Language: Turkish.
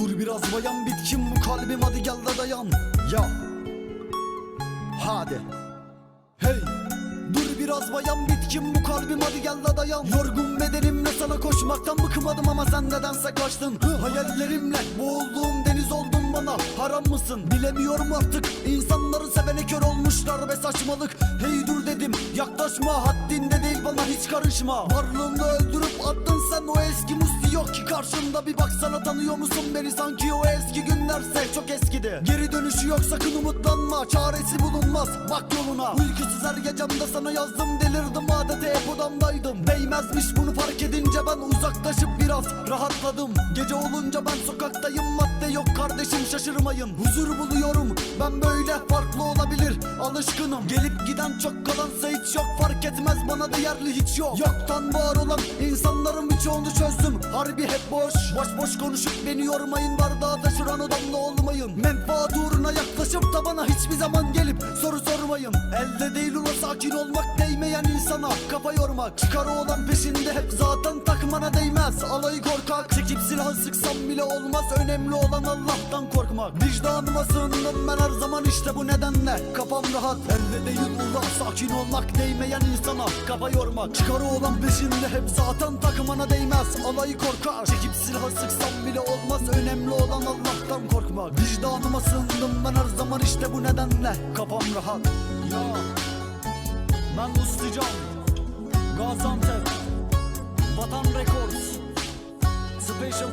Dur biraz bayan bitkin bu kalbim. Hadi gel de dayan. Ya. Hadi. Hey. Dur biraz bayan bitkin bu kalbim. Hadi gel de dayan. Yorgun bedenimle sana koşmaktan bıkmadım ama sen nedense kaçtın. Hayallerimle boğulduğum deniz oldun bana. Haram mısın? Bilemiyorum artık. İnsanları sevene kör olmuşlar ve saçmalık. Hey yaklaşma haddinde değil bana hiç karışma. Varlığımda öldürüp attın sen o eski musti yok ki karşımda Bir baksana tanıyor musun beni? Sanki o eski günlerse çok eskidi. Geri dönüşü yok sakın umutlanma. Çaresi bulunmaz bak yoluna. Uykusuz her gecemde sana yazdım delirdim. Adeta hep odamdaydım. Değmezmiş bunu fark edince ben uzaklaşıp biraz rahatladım. Gece olunca ben sokaktayım. Madde yok kardeşim şaşırmayın. Huzur buluyorum. Ben böyle farklı olabilir. Alışkınım. Gelip giden çok kalansa hiç yok. Fark etmez bana değerli hiç yok. Yoktan var olan insanların birçoğunu çözdüm. Harbi hep boş. Boş boş konuşup beni yormayın. Bardağı taşıran odamda olmayın yaklaşıp da bana hiçbir zaman gelip soru sormayın. Elde değil ula sakin olmak değmeyen insana kafa yormak. Çıkarı olan peşinde hep zaten takmana değmez. Alayı korkak çekip silahı sıksam bile olmaz. Önemli olan Allah'tan korkmak. Vicdanıma sığındım ben her zaman işte bu nedenle Kafam rahat. Elde değil ula sakin olmak değmeyen insana kafa yormak. Çıkarı olan peşinde hep zaten takmana değmez. Alayı korkak çekip silahı sıksam bile olmaz. Önemli olan Allah'tan korkmak. Vicdanıma sığındım ben her zaman işte bu nedenle Kafam rahat. Ya Ben Mustican Gaziantep Vatan Records Special